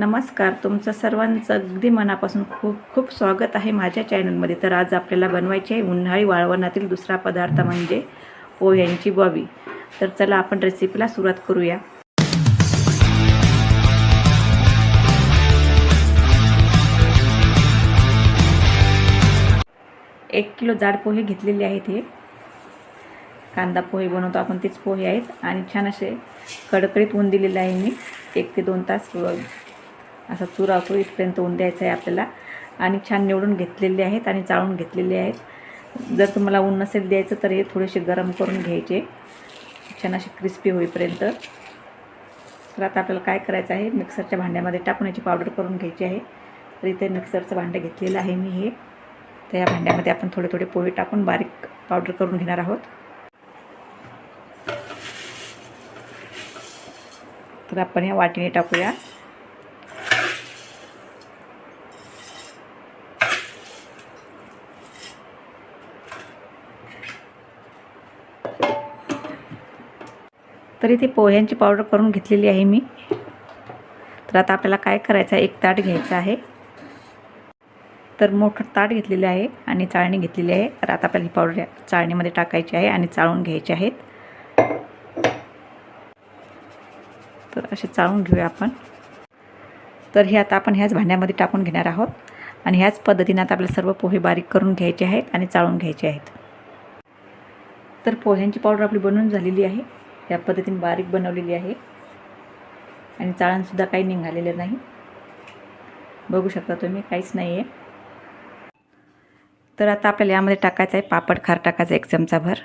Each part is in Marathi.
नमस्कार तुमचं सर्वांचं अगदी मनापासून खूप खूप स्वागत आहे माझ्या चॅनलमध्ये. तर आज आपल्याला बनवायची आहे उन्हाळी वाळवणातील दुसरा पदार्थ म्हणजे पोह्यांची बॉबी. तर चला आपण रेसिपीला सुरुवात करूया. एक किलो जाड पोहे घेतलेले आहेत हे. कांदा पोहे बनवतो आपण तेच पोहे आहेत. आणि छान असे कडकडीत ऊन दिलेले आहे मी. एक ते दोन तास असा चुरा इथपर्यंत ऊन द्यायचा आहे आपल्याला. आणि छान निवडून घेतलेले आहेत आणि चाळून घेतलेले आहेत. जर तुम्हाला ऊन नसेल द्यायचं तर हे थोडेसे गरम करून घ्यायचे. छान असे क्रिस्पी होईपर्यंत. तर आता आपल्याला काय करायचं आहे? मिक्सरच्या भांड्यामध्ये टाकून याची पावडर करून घ्यायची आहे. तर इथे मिक्सरचं भांडं घेतलेलं आहे मी हे. तर या भांड्यामध्ये आपण थोडे थोडे पोहे टाकून बारीक पावडर करून घेणार आहोत. तर आपण या वाटीने टाकूया. तर इथे पोह्यांची पावडर करून घेतलेली आहे मी. तर आता आपल्याला काय करायचं आहे? एक ताट घ्यायचं आहे. तर मोठं ताट घेतलेलं आहे आणि चाळणी घेतलेली आहे. तर आता आपल्याला ही पावडर चाळणीमध्ये टाकायची आहे आणि चाळून घ्यायची आहेत. तर असे चाळून घेऊया आपण. तर हे आता आपण ह्याच भांड्यामध्ये टाकून घेणार आहोत. आणि ह्याच पद्धतीने आता आपल्याला सर्व पोहे बारीक करून घ्यायचे आहेत आणि चाळून घ्यायचे आहेत. तर पोह्यांची पावडर आपली बनवून झालेली आहे. या पद्धतीने बारीक बनवलेली आहे. आणि चाळणसुद्धा काही निघालेलं नाही. बघू शकता तुम्ही काहीच नाही आहे तर आता आपल्याला यामध्ये टाकायचं आहे पापड खार टाकायचं एक चमचाभर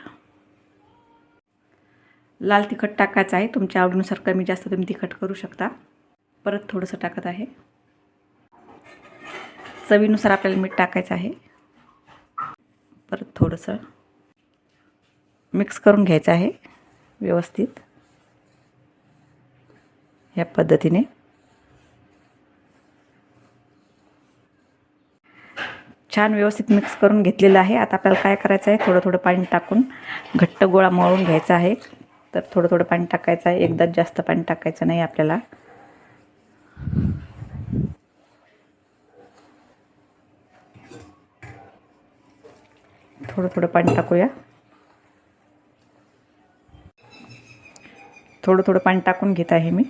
लाल तिखट टाकायचं आहे. तुमच्या आवडीनुसार कमी जास्त तुम्ही तिखट करू शकता. परत थोडंसं टाकत आहे. चवीनुसार आपल्याला मीठ टाकायचं आहे. परत थोडंसं मिक्स करून घ्यायचं आहे. व्यवस्थित ह्या पद्धतीने. छान व्यवस्थित मिक्स करून घेतलेलं आहे. आता आपल्याला काय करायचं आहे? थोडं थोडं पाणी टाकून घट्ट गोळा मळून घ्यायचा आहे. तर थोडं थोडं पाणी टाकायचं आहे. एकदाच जास्त पाणी टाकायचं नाही आपल्याला. थोडं थोडं पाणी टाकूया. थोडं थोडं पाणी टाकून घेत आहे मी.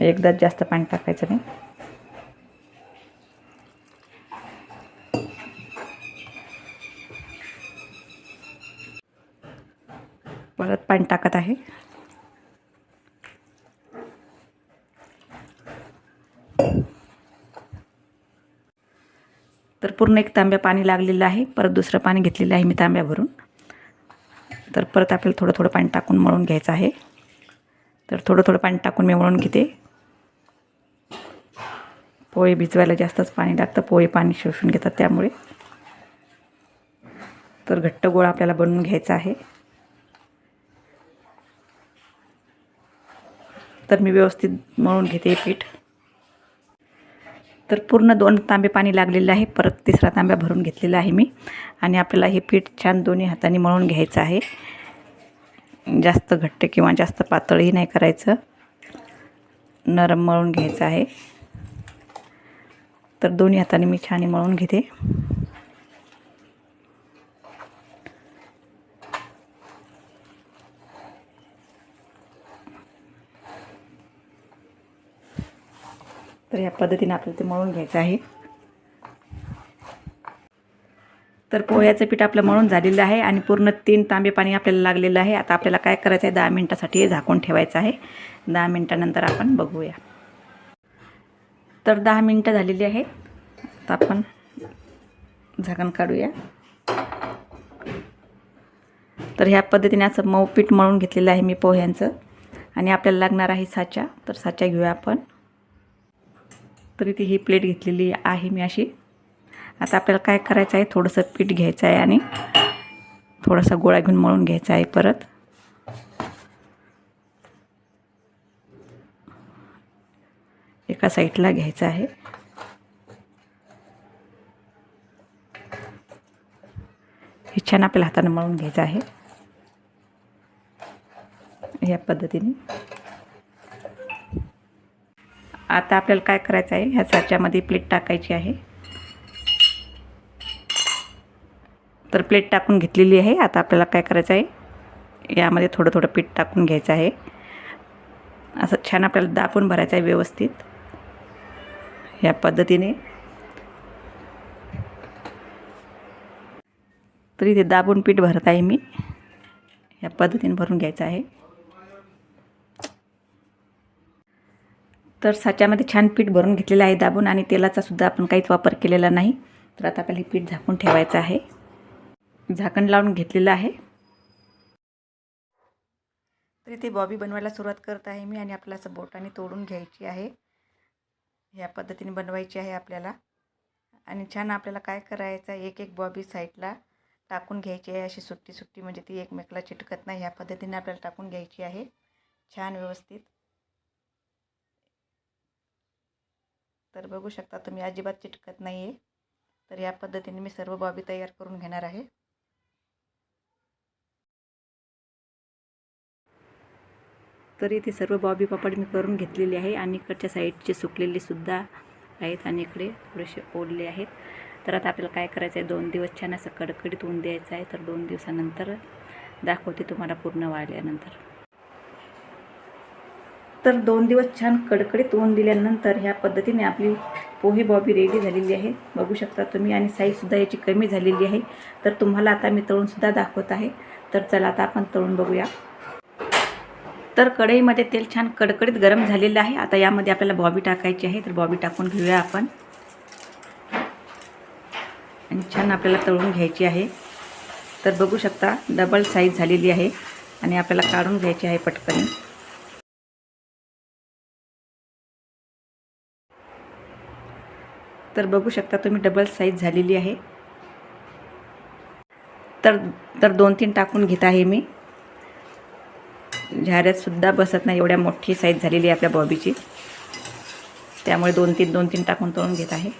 एकदाच जास्त पाणी टाकायचं नाही. परत पाणी टाकत आहे. तर पूर्ण एक तांब्या पाणी लागलेलं आहे. परत दुसरं पाणी घेतलेलं आहे मी तांब्यावरून. तर परत आपल्याला थोडं थोडं पाणी टाकून मळून घ्यायचं आहे. तर थोडं थोडं पाणी टाकून मी मळून घेते. पोहे भिजवायला जास्तच पाणी लागतं पोहे पाणी शोषून घेतात त्यामुळे. तर घट्ट गोळा आपल्याला बनवून घ्यायचा आहे. तर मी व्यवस्थित मळून घेते पीठ. तर पूर्ण दोन तांबे पाणी लागलेलं आहे परत तिसरा तांब्या भरून घेतलेला आहे मी. आणि आपल्याला हे पीठ छान दोन्ही हाताने मळून घ्यायचं आहे. जास्त घट्ट किंवा जास्त पातळही नाही करायचं. नरम मळून घ्यायचं आहे. तर दोन्ही हाताने मी छान मळून घेते. तर या पद्धतीने आपल्याला ते मळून घ्यायचं आहे. तर पोह्याचं पीठ आपलं मळून झालेलं आहे आणि पूर्ण तीन तांबे पाणी आपल्याला लागलेलं आहे. आता आपल्याला काय करायचं आहे दहा मिनटासाठी हे झाकून ठेवायचं आहे. दहा मिनटानंतर आपण बघूया. तर दहा मिनटं झालेली आहेत. आता आपण झाकण काढूया. तर ह्या पद्धतीने असं मऊ पीठ मळून घेतलेलं आहे मी पोह्यांचं. आणि आपल्याला लागणार आहे साचा तर साचा घेऊया आपण. तर इथे ही प्लेट घेतलेली आहे मी अशी. आता आपल्याला काय करायचं आहे? थोडंसं पीठ घ्यायचं आहे आणि थोडासा गोळा घेऊन मळून घ्यायचा आहे परत. एका साईडला घ्यायचं आहे. हे छान आपल्या हाताने मळून घ्यायचं आहे. या पद्धतीने. आता आपल्याला काय करायचं आहे? ह्या साच्यामध्ये प्लेट टाकायची आहे. तर प्लेट टाकून घेतलेली आहे. आता आपल्याला काय करायचं आहे? यामध्ये थोडं थोडं पीठ टाकून घ्यायचं आहे. असं छान आपल्याला दाबून भरायचं आहे व्यवस्थित. या पद्धतीने. तरी ते दाबून पीठ भरत आहे मी. या पद्धतीने भरून घ्यायचं आहे. तर साच्यामध्ये छान पीठ भरून घेतलेलं आहे दाबून आणि तेलाचा सुद्धा आपण काहीच वापर केलेला नाही. तर आता आपल्याला हे पीठ झाकून ठेवायचं आहे. झाकण लावून घेतलेलं आहे. तर इथे बॉबी बनवायला सुरुवात करत आहे मी आणि आपल्याला असं बोटाने तोडून घ्यायची आहे. ह्या पद्धतीने बनवायची आहे आपल्याला. आणि छान आपल्याला काय करायचं आहे? एक एक बॉबी साईडला टाकून घ्यायची आहे. अशी सुट्टी सुट्टी म्हणजे ती एकमेकला चिटकत नाही. ह्या पद्धतीने आपल्याला टाकून घ्यायची आहे. छान व्यवस्थित. तर बघू शकता तुम्ही अजिबात चिटकत नाही आहे तर या पद्धतीने मी सर्व बॉबी तयार करून घेणार आहे. तर इथे सर्व बॉबी पापड मी करून घेतलेली आहे आणि इकडच्या साईडचे सुकलेले सुद्धा आहेत आणि इकडे थोडेसे ओढले आहेत. तर आता आपल्याला काय करायचं आहे? दोन दिवस छान असं कडकडीत ऊन द्यायचं आहे. तर दोन दिवसानंतर दाखवते तुम्हाला पूर्ण वाळल्यानंतर. तर दोन दिवस छान कडकडीत ऊन दिल्यानंतर ह्या पद्धतीने आपली पोहे बॉबी रेडी झालेली आहे. बघू शकता तुम्ही आणि साईजसुद्धा याची कमी झालेली आहे. तर तुम्हाला आता मी तळूनसुद्धा दाखवत आहे. तर चला आता आपण तळून बघूया. तर कढईमध्ये तेल छान कडकडीत गरम झालेलं आहे. आता यामध्ये आपल्याला बॉबी टाकायची आहे. तर बॉबी टाकून घेऊया आपण. आणि छान आपल्याला तळून घ्यायची आहे. तर बघू शकता डबल साईज झालेली आहे. आणि आपल्याला काढून घ्यायची आहे पटकन. तर बघू शकता तुम्ही डबल साईज झालेली आहे. तर तर दोन तीन टाकून घेत आहे मी. झाऱ्यातसुद्धा बसत नाही. एवढ्या मोठी साईज झालेली आहे आपल्या बॉबीची. त्यामुळे दोन तीन दोन तीन टाकून तळून घेत आहे.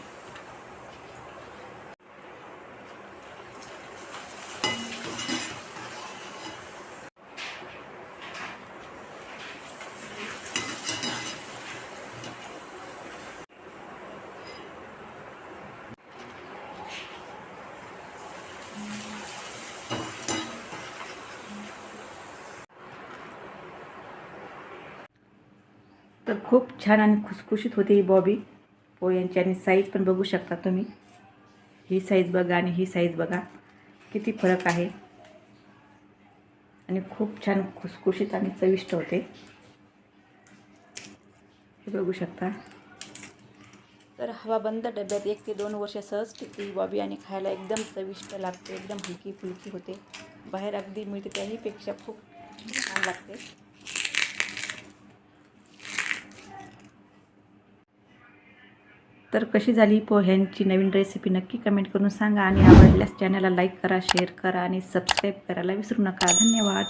तर खूप छान आणि खुसखुशीत होते ही बॉबी. हो, पोयांची आणि साईज पण बघू शकता तुम्ही. ही साईज बघा आणि ही साईज बघा. किती फरक आहे. आणि खूप छान खुसखुशीत आणि चविष्ट होते. हे बघू शकता. तर हवा बंद डब्यात एक ते दोन वर्ष सहज टिकते ही बॉबी आणि खायला एकदम चविष्ट लागते एकदम हलकी फुलकी होते. बाहेर अगदी मिळते त्याहीपेक्षा खूप छान लागते. तर कशी झाली पोह्यांची नवीन रेसिपी नक्की कमेंट करून सांगा आणि आवडल्यास चॅनलला लाईक करा शेअर करा आणि सबस्क्राईब करायला विसरू नका. धन्यवाद.